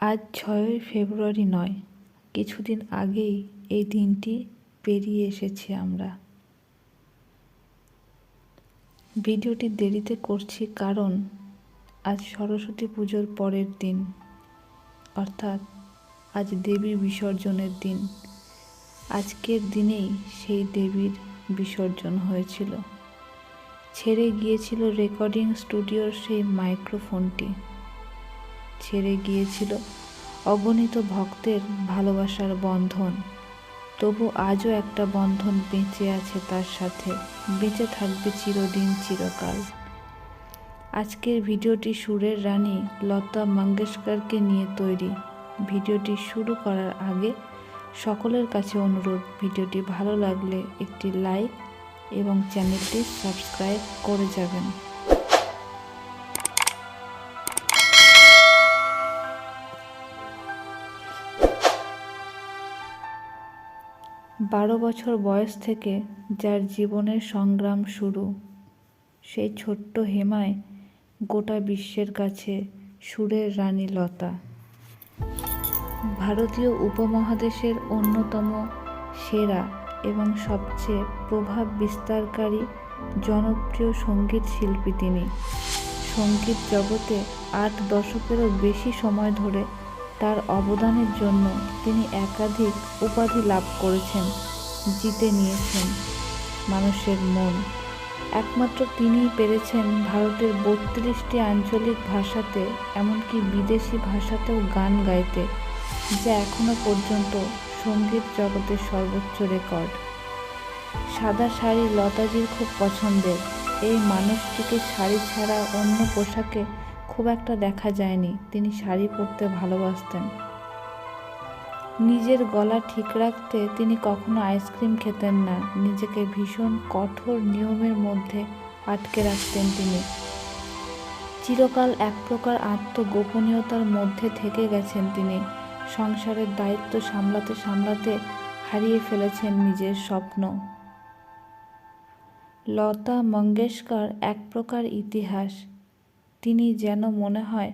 আজ ছয়ই ফেব্রুয়ারি নয়, কিছুদিন আগেই এই দিনটি পেরিয়ে এসেছি আমরা। ভিডিওটি দেরিতে করছি কারণ আজ সরস্বতী পুজোর পরের দিন, অর্থাৎ আজ দেবী বিসর্জনের দিন। আজকের দিনেই সেই দেবীর বিসর্জন হয়েছিল। ছেড়ে গিয়েছিল রেকর্ডিং স্টুডিওর সেই মাইক্রোফোনটি। ছেড়ে গিয়েছিল অগণিত ভক্তের ভালোবাসার বন্ধন। তবু আজও একটা বন্ধন বেঁচে আছে তার সাথে, বেঁচে থাকবে চিরদিন, চিরকাল। আজকের ভিডিওটি সুরের রানী লতা মঙ্গেশকরকে নিয়ে তৈরি। ভিডিওটি শুরু করার আগে সকলের কাছে অনুরোধ, ভিডিওটি ভালো লাগলে একটি লাইক এবং চ্যানেলটি সাবস্ক্রাইব করে যাবেন। বারো বছর বয়স থেকে যার জীবনের সংগ্রাম শুরু সেই ছোট্ট হেমায় গোটা বিশ্বের কাছে সুরের রানী লতা। ভারতীয় উপমহাদেশের অন্যতম সেরা এবং সবচেয়ে প্রভাব বিস্তারকারী জনপ্রিয় সংগীত শিল্পী তিনি। সংগীত জগতে আট দশকেরও বেশি সময় ধরে তার অবদানের জন্য তিনি একাধিক উপাধি লাভ করেছেন, জিতে নিয়েছেন মানুষের মন। একমাত্র তিনিই পেরেছেন ভারতের বত্রিশটি আঞ্চলিক ভাষাতে, এমনকি বিদেশি ভাষাতেও গান গাইতে, যা এখনও পর্যন্ত সংগীত জগতের সর্বোচ্চ রেকর্ড। সাদা শাড়ি লতাজির খুব পছন্দের, এই মানুষটিকে শাড়ি ছাড়া অন্য পোশাকে খুব একটা দেখা যায়নি। তিনি শাড়ি পরতে ভালোবাসতেন। নিজের গলা ঠিক রাখতে তিনি কখনো আইসক্রিম খেতেন না। নিজেকে ভীষণ কঠোর নিয়মের মধ্যে আটকে রাখতেন তিনি। চিরকাল এক প্রকার আত্মগোপনীয়তার মধ্যে থেকে গেছেন তিনি। সংসারের দায়িত্ব সামলাতে সামলাতে হারিয়ে ফেলেছেন নিজের স্বপ্ন। লতা মঙ্গেশকর এক প্রকার ইতিহাস। তিনি যেন মনে হয়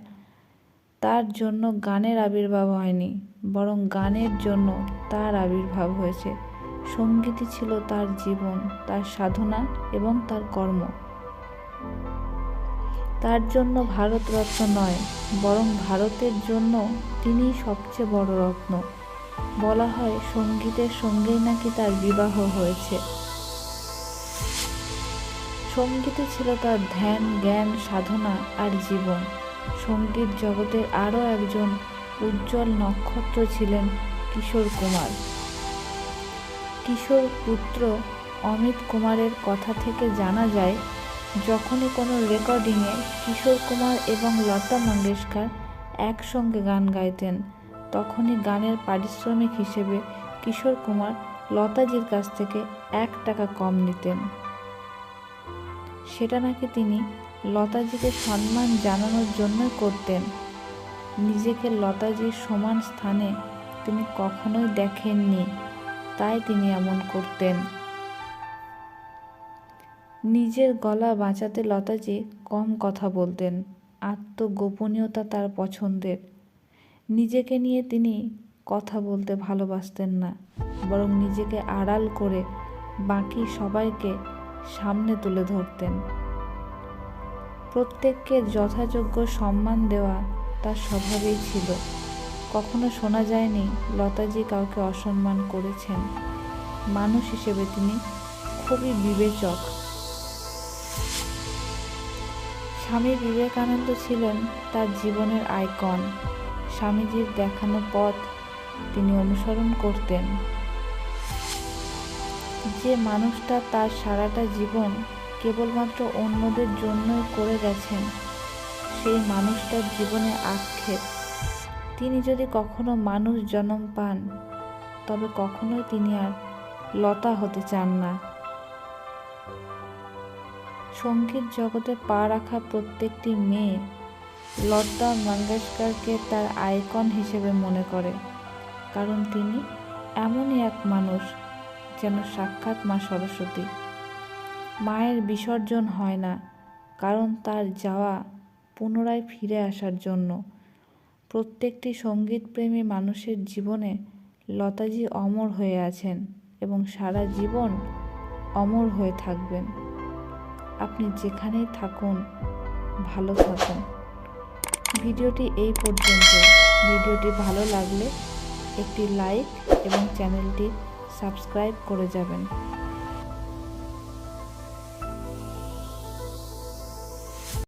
তার জন্য গানের আবির্ভাব হয়নি, বরং গানের জন্য তার আবির্ভাব হয়েছে। সঙ্গীতই ছিল তার জীবন, তার সাধনা এবং তার কর্ম। তার জন্য ভারতরত্ন নয়, বরং ভারতের জন্য তিনি সবচেয়ে বড় রত্ন। বলা হয় সঙ্গীতের সঙ্গেই নাকি তার বিবাহ হয়েছে। সঙ্গীতে ছিল তার ধ্যান, জ্ঞান, সাধনা আর জীবন। সংগীত জগতের আরও একজন উজ্জ্বল নক্ষত্র ছিলেন কিশোর কুমার। কিশোর পুত্র অমিত কুমারের কথা থেকে জানা যায়, যখনই কোনো রেকর্ডিংয়ে কিশোর কুমার এবং লতা মঙ্গেশকর একসঙ্গে গান গাইতেন, তখনই গানের পারিশ্রমিক হিসেবে কিশোর কুমার লতাজির কাছ থেকে এক টাকা কম নিতেন। সেটা নাকি তিনি লতাজিকে সম্মান জানানোর জন্যই করতেন। নিজেকে লতাজির সমান স্থানে তিনি কখনোই দেখেননি, তাই তিনি এমন করতেন। নিজের গলা বাঁচাতে লতাজি কম কথা বলতেন, আত্মগোপনীয়তা তার পছন্দের। নিজেকে নিয়ে তিনি কথা বলতে ভালোবাসতেন না, বরং নিজেকে আড়াল করে বাকি সবাইকে সামনে তুলে ধরতেন। প্রত্যেককে যথাযোগ্য সম্মান দেওয়া তার স্বভাবেই ছিল। কখনো শোনা যায়নি লতাজি কাউকে অসম্মান করেছেন। মানুষ হিসেবে তিনি খুবই বিবেচক। স্বামী বিবেকানন্দ ছিলেন তার জীবনের আইকন। স্বামীজির দেখানো পথ তিনি অনুসরণ করতেন। যে মানুষটা তার সারাটা জীবন কেবলমাত্র অন্যদের জন্যই করে গেছেন, সেই মানুষটার জীবনে আক্ষেপ। তিনি যদি কখনো মানুষ জন্ম পান, তবে কখনোই তিনি আর লতা হতে চান না। সংগীত জগতে পা রাখা প্রত্যেকটি মেয়ে লতা মঙ্গেশকরকে তার আইকন হিসেবে মনে করে, কারণ তিনি এমনই এক মানুষ যেন সাক্ষাৎ মা সরস্বতী। মায়ের বিসর্জন হয় না, কারণ তার যাওয়া পুনরায় ফিরে আসার জন্য। প্রত্যেকটি সঙ্গীতপ্রেমী মানুষের জীবনে লতাজি অমর হয়ে আছেন এবং সারা জীবন অমর হয়ে থাকবেন। আপনি যেখানেই থাকুন, ভালো থাকুন। ভিডিওটি এই পর্যন্ত। ভিডিওটি ভালো লাগলে একটি লাইক এবং চ্যানেলটি সাবস্ক্রাইব করে যাবেন।